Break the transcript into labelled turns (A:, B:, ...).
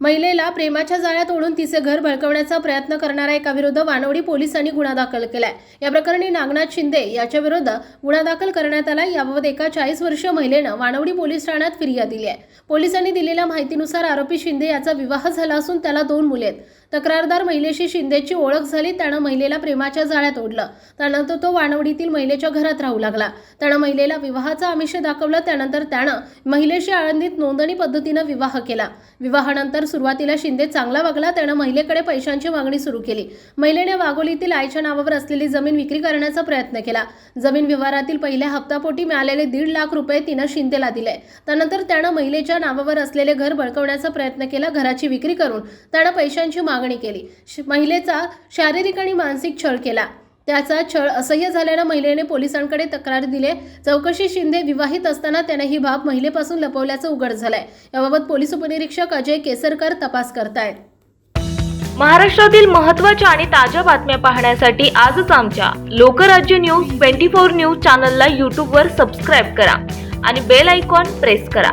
A: महिलेला प्रेमाच्या जाळ्यात ओढून तिचे घर भडकवण्याचा प्रयत्न करणाऱ्या एकाविरुद्ध वानवडी पोलिसांनी गुन्हा दाखल केलाय. या प्रकरणी नागनाथ शिंदे याच्या विरुद्ध गुन्हा दाखल करण्यात आला. याबाबत एका चाळीस वर्षीय महिलेनं वानवडी पोलीस ठाण्यात फिर्याद दिली आहे. पोलिसांनी दिलेल्या माहितीनुसार आरोपी शिंदे याचा विवाह झाला असून त्याला दोन मुले आहेत. तक्रारदार महिलेशी शिंदेची ओळख झाली. त्यानं महिलेला प्रेमाच्या जाळ्यात ओढलं. त्यानंतर तो वानवडीतील महिलेच्या घरात राहू लागला. त्यानं महिलेला विवाहाचा आमिष दाखवलं. त्यानंतर त्यानं महिलेशी आळंदीत नोंदणी पद्धतीनं विवाह केला. विवाहानंतर सुरुवातीला शिंदे चांगला वागला त्यानं महिलेकडे पैशांची मागणी सुरू केली. महिलेने वाघोलीतील आईच्या नावावर असलेली जमीन विक्री करण्याचा प्रयत्न केला. जमीन व्यवहारातील पहिल्या हप्तापोटी मिळालेले दीड लाख रुपये तिनं शिंदेला दिले. त्यानंतर त्यानं महिलेच्या नावावर असलेले घर बळकवण्याचा प्रयत्न केला घराची विक्री करून त्यानं पैशांची मागणी केली. महिलेचा शारीरिक आणि मानसिक छळ केला. त्याचा छळ असह्य झाल्यानं महिलेने पोलिसांकडे तक्रार दिली. चौकशी शिंदे विवाहित असताना त्याने ही बाब महिलेपासून लपवल्याचं उघड झालंय. याबाबत पोलीस उपनिरीक्षक अजय केसरकर तपास करतायत.
B: महाराष्ट्रातील महत्त्वाच्या आणि ताज्या बातम्या पाहण्यासाठी आजच आमच्या Lokrajya news twenty four news चॅनलला यूट्यूबवर सबस्क्राईब करा आणि बेल आयकॉन प्रेस करा.